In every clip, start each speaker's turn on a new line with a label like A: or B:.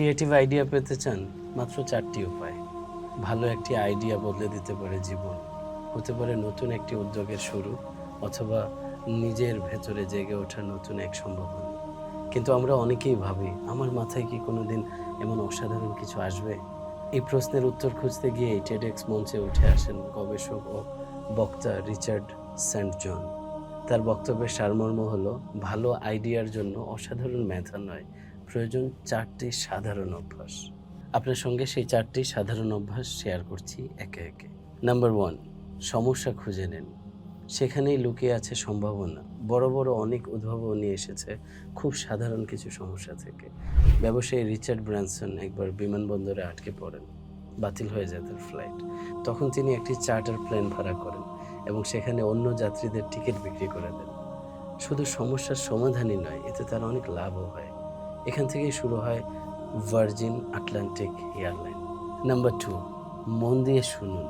A: Creative idea পেতে চান, মাত্র চারটি উপায়। ভালো একটি আইডিয়া বদলে দিতে পারে জীবন, হতে পারে নতুন একটি উদ্যোগের শুরু, অথবা নিজের ভেতরে জেগে ওঠা নতুন এক সম্ভাবনা। কিন্তু আমরা অনেকেই ভাবি, আমার মাথায় কি কোনোদিন এমন অসাধারণ কিছু আসবে? এই প্রশ্নের উত্তর খুঁজতে গিয়ে টেডেক্স মঞ্চে উঠে আসেন গবেষক ও বক্তা রিচার্ড সেন্ট জন তার বক্তব্যের সারমর্ম হলো, ভালো আইডিয়ার জন্য অসাধারণ মেধা নয় প্রয়োজন চারটি সাধারণ অভ্যাস। আপনার সঙ্গে সেই চারটি সাধারণ অভ্যাস শেয়ার করছি একে একে। নাম্বার ওয়ান সমস্যা খুঁজে নেন। সেখানেই লুকিয়ে আছে সম্ভাবনা। বড় বড় অনেক উদ্ভাবনী এসেছে, খুব সাধারণ কিছু সমস্যা থেকে। ব্যবসায়ী রিচার্ড ব্র্যানসন একবার বিমানবন্দরে আটকে পড়েন, বাতিল হয়ে যায় তার ফ্লাইট তখন তিনি একটি চার্টার প্লেন ভাড়া করেন এবং সেখানে অন্য যাত্রীদের টিকিট বিক্রি করে দেন। শুধু সমস্যার সমাধানই নয়, এতে তার অনেক লাভও হয়। এখান থেকেই শুরু হয় Virgin Atlantic airline number two মন দিয়ে শুনুন।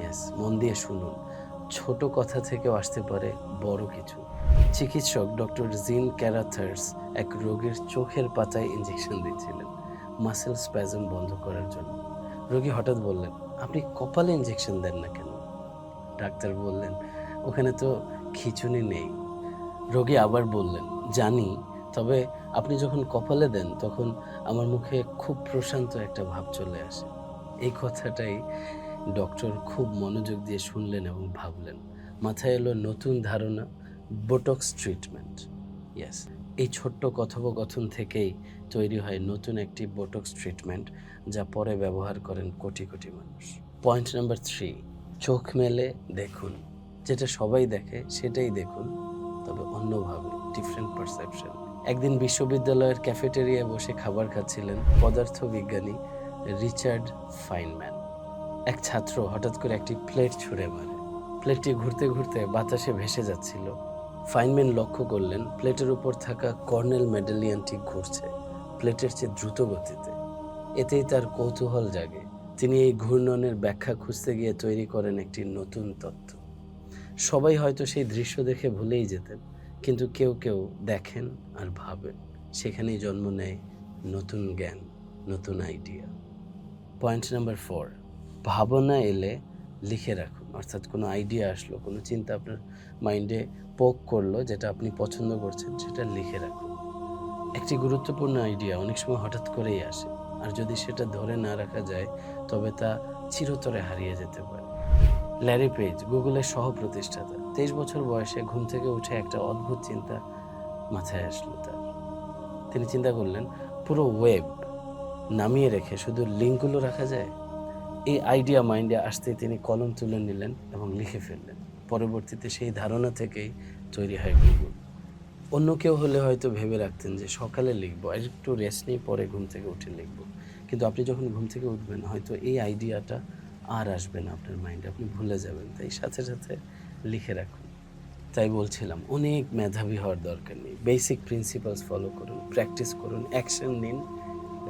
A: ইয়েস মন দিয়ে শুনুন। ছোট কথা থেকেও আসতে পারে বড় কিছু। চিকিৎসক ডক্টর জিন ক্যারাথার্স এক রোগীর চোখের পাতায় ইঞ্জেকশন দিচ্ছিলেন। মাসেল স্প্যাজম বন্ধ করার জন্য। রোগী হঠাৎ বললেন, আপনি কপালে ইঞ্জেকশন দেন না কেন? ডাক্তার বললেন, ওখানে তো খিচুনি নেই। রোগী আবার বললেন, জানি তবে আপনি যখন কপালে দেন, তখন আমার মুখে খুব প্রশান্ত একটা ভাব চলে আসে। এই কথাটাই ডক্টর খুব মনোযোগ দিয়ে শুনলেন এবং ভাবলেন। মাথায় এলো নতুন ধারণা, বোটক্স ট্রিটমেন্ট। ইয়াস এই ছোট্ট কথোপকথন থেকেই তৈরি হয় নতুন একটি বোটক্স ট্রিটমেন্ট, যা পরে ব্যবহার করেন কোটি কোটি মানুষ। পয়েন্ট নাম্বার থ্রি, চোখ মেলে দেখুন। যেটা সবাই দেখে, সেটাই দেখুন। তবে অন্যভাবে ডিফারেন্ট পারসেপশন একদিন বিশ্ববিদ্যালয়ের ক্যাফেটেরিয়ায় বসে খাবার খাচ্ছিলেন পদার্থবিজ্ঞানী রিচার্ড ফাইনম্যান। এক ছাত্র হঠাৎ করে একটি প্লেট ছুঁড়ে মারে। প্লেটটি ঘুরতে ঘুরতে বাতাসে ভেসে যাচ্ছিল। ফাইনম্যান লক্ষ্য করলেন প্লেটের উপর থাকা কর্নেল মেডেলিয়ানটি ঘুরছে। প্লেটের চেয়ে দ্রুত গতিতে। এতেই তার কৌতূহল জাগে। তিনি এই ঘূর্ণনের ব্যাখ্যা খুঁজতে গিয়ে তৈরি করেন একটি নতুন তত্ত্ব। সবাই হয়তো সেই দৃশ্য দেখে ভুলেই যেতেন। কিন্তু কেউ কেউ দেখেন আর ভাবেন। সেখানেই জন্ম নেয় নতুন জ্ঞান, নতুন আইডিয়া পয়েন্ট নাম্বার ফোর ভাবনা এলে লিখে রাখুন। অর্থাৎ কোনো আইডিয়া আসলো, কোনো চিন্তা আপনার মাইন্ডে পোক করল, যেটা আপনি পছন্দ করছেন, সেটা লিখে রাখুন। একটি গুরুত্বপূর্ণ আইডিয়া অনেক সময় হঠাৎ করেই আসে। আর যদি সেটা ধরে না রাখা যায়, তবে তা চিরতরে হারিয়ে যেতে পারে। ল্যারি পেজ গুগলের সহ প্রতিষ্ঠাতা তেইশ বছর বয়সে ঘুম থেকে উঠে একটা অদ্ভুত চিন্তা মাথায় আসলো তার। তিনি চিন্তা করলেন, পুরো ওয়েব নামিয়ে রেখে শুধু লিঙ্কগুলো রাখা যায়? এই আইডিয়া মাইন্ডে আসতে তিনি কলম তুলে নিলেন এবং লিখে ফেললেন। পরবর্তীতে সেই ধারণা থেকেই তৈরি হয় গুগল অন্য কেউ হলে হয়তো ভেবে রাখতেন যে সকালে লিখব, আর একটু রেস্ট নিয়ে পরে ঘুম থেকে উঠে লিখব। কিন্তু আপনি যখন ঘুম থেকে উঠবেন, হয়তো এই আইডিয়াটা আর আসবে না আপনার মাইন্ডে আপনি ভুলে যাবেন। তাই সাথে সাথে লিখে রাখুন। তাই বলছিলাম, অনেক মেধাবী হওয়ার দরকার নেই। বেসিক প্রিন্সিপালস ফলো করুন প্র্যাকটিস করুন অ্যাকশন নিন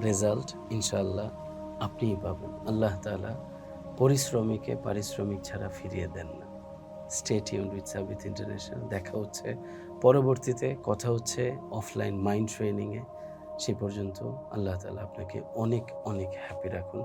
A: রেজাল্ট ইনশাল্লাহ আপনিই পাবেন। আল্লাহ তাআলা পরিশ্রমীকে পারিশ্রমিক ছাড়া ফিরিয়ে দেন না। স্টেট ইউন উইথ সাবিত ইন্টারন্যাশনাল দেখা হচ্ছে পরবর্তীতে, কথা হচ্ছে অফলাইন মাইন্ড ট্রেনিংয়ে সে পর্যন্ত আল্লাহ তালা আপনাকে অনেক অনেক হ্যাপি রাখুন।